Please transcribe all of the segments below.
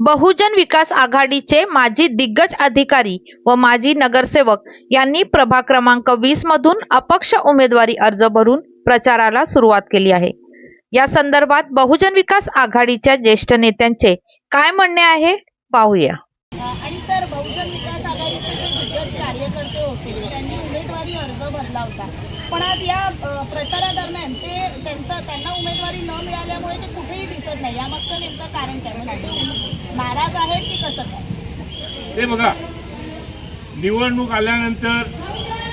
बहुजन विकास आघाडीचे माजी दिग्गज अधिकारी व माजी नगरसेवक यांनी प्रभाग क्रमांक वीस मधून अपक्ष उमेदवारी अर्ज भरून प्रचाराला सुरुवात केली आहे. या संदर्भात बहुजन विकास आघाडीच्या ज्येष्ठ नेत्यांचे काय म्हणणे आहे? पाहूया आणि सर बहुजन विकास आघाडीचे जे दिग्गज कार्यकर्ते होते त्यांनी उमेदवारी अर्ज भरला होता. पण आज या प्रचारादरम्यान ते त्यांचं त्यांना उमेदवारी न मिळाल्यामुळे ते कुठेही दिसत नाही. यामागचं नेमकं कारण काय? म्हणजे ते नाराज आहेत की कसं काय? ते बघा निवडणूक आल्यानंतर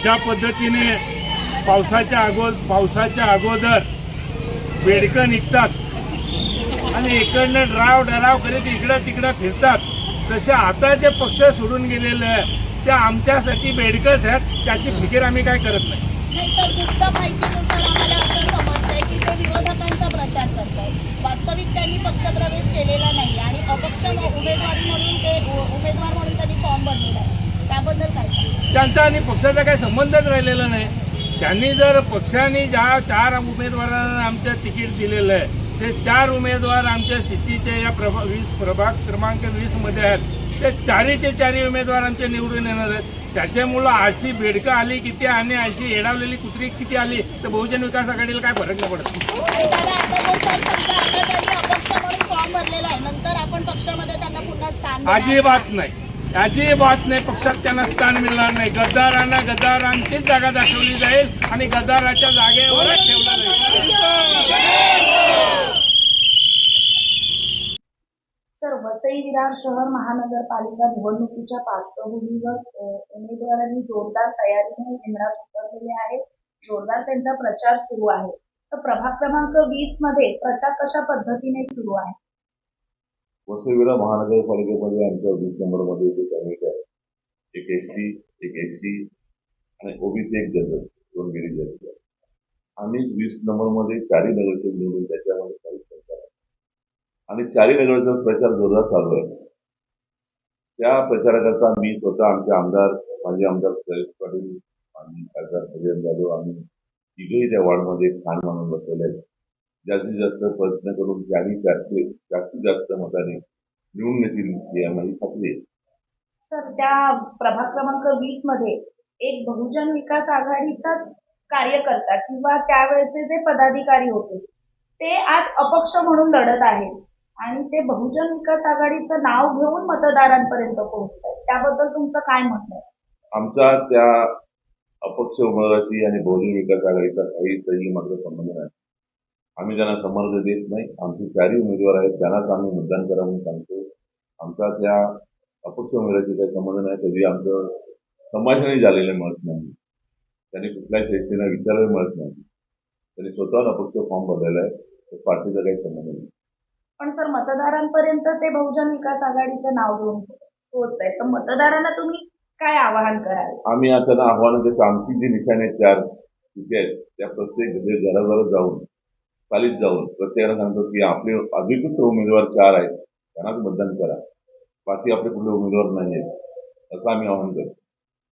ज्या पद्धतीने पावसाच्या अगो पावसाच्या अगोदर बेडकं निघतात आणि इकडनं ड्राव डराव करीत इकडं तिकडं फिरतात तसे आता जे पक्ष सोडून गेलेले आहे ते आमच्यासाठी बेडकंच आहेत त्याची फिकीर आम्ही काय करत नाही. नाही सर गुप्त माहितीनुसार आम्हाला असं समजतंय की ते विरोधकांचा प्रचार करतायत वास्तविक त्यांनी पक्षप्रवेश केलेला नाही आणि अपक्ष उमेदवारी म्हणून ते उमेदवार म्हणून त्यांनी फॉर्म भरलेला आहे. त्याबद्दल काय सांगा? त्यांचा आणि पक्षाचा काही संबंधच राहिलेला नाही. त्यांनी जर पक्षाने ज्या चार उमेदवारांना आमच्या तिकीट दिलेलं आहे ते चार उमेदवार आमच्या सिटीचे या प्रभा वीस प्रभाग क्रमांक वीसमध्ये आहेत. ते चारीचे चारही उमेदवार आमचे निवडून येणार आहेत. त्याच्यामुळं अशी बेडकं आली किती आणि अशी येडावलेली कुत्री किती आली तर बहुजन विकास आघाडीला काय फरक नाही पडत. देणार अजिबात नाही. अजिबात नाही. पक्षात त्यांना स्थान मिळणार नाही. गद्दारांना गद्दारांचीच जागा दाखवली जाईल आणि गद्दाराच्या जागेवरच ठेवलं जाईल. शहर महानगरपालिका निवडणुकीच्या पार्श्वभूमीवर उमेदवारांनी जोरदार तयारीने रिंगणात उतरलेले आहे. जोरदार त्यांचा प्रचार सुरू आहे. तर प्रभाग क्रमांक वीसमध्ये प्रचार कशा पद्धतीने सुरू आहे? वसईविरा महानगरपालिकेमध्ये आमच्या वीस नंबरमध्ये जे कॅबिनेट आहे एक एस टी एक एस सी आणि ओबीसी एक जनरल दोन गिरी जनरल आम्ही वीस नंबरमध्ये चारही नगरसेवक निवडून त्याच्यामध्ये काही आणि चारी नगरचा प्रचार जोरदार चालू आहे. त्या प्रचाराकरता मी स्वतः आमचे आमदार माजी आमदार सुरेश पाटील आणि खासदार भजन जाधव. आम्ही तिघेही त्या वॉर्डमध्ये स्थान म्हणून बसवले आहेत. जास्तीत जास्त प्रयत्न करून ज्यांनी जास्तीत जास्तीत जास्त मताने निवडून येतील ही आम्हाला खात्री आहे. सर त्या प्रभाग क्रमांक वीसमध्ये एक बहुजन विकास आघाडीचा कार्यकर्ता किंवा त्यावेळेचे जे पदाधिकारी होते ते आज अपक्ष म्हणून लढत आहेत. आणि ते बहुजन विकास आघाडीचं नाव घेऊन मतदारांपर्यंत पोहोचत आहेत त्याबद्दल तुमचं काय म्हणणं आहे? आमचा त्या अपक्ष उमेदवाराची आणि बहुजन विकास आघाडीचा काही तरी मात्र संबंध नाही. आम्ही त्यांना समर्थ देत नाही आमचे चारही उमेदवार आहेत त्यांनाच आम्ही मतदान करा म्हणून सांगतो. आमचा त्या अपक्ष उमेदवाराशी काही संबंध नाही कधी आमचं संभाषणही झालेलं मिळत नाही. त्यांनी कुठल्याही व्यक्तींना विचारही मिळत नाही. त्यांनी स्वतःहून अपक्ष फॉर्म भरलेला आहे पार्टीचा काही संबंध नाही. पण सर मतदारांपर्यंत ते बहुजन विकास आघाडीचं नाव घेऊन पोहोचत आहेत तर मतदारांना तुम्ही काय आवाहन कराल? आम्ही आता आव्हान देतो आमची जी निशाणे चार तिथे आहेत त्या प्रत्येक घराघरात जाऊन चालीत जाऊन प्रत्येकाला सांगतो की आपले अधिकृत उमेदवार चार आहेत त्यांनाच मतदान करा. बाकी आपले कुठले उमेदवार नाही आहेत असं आम्ही आवाहन करतो.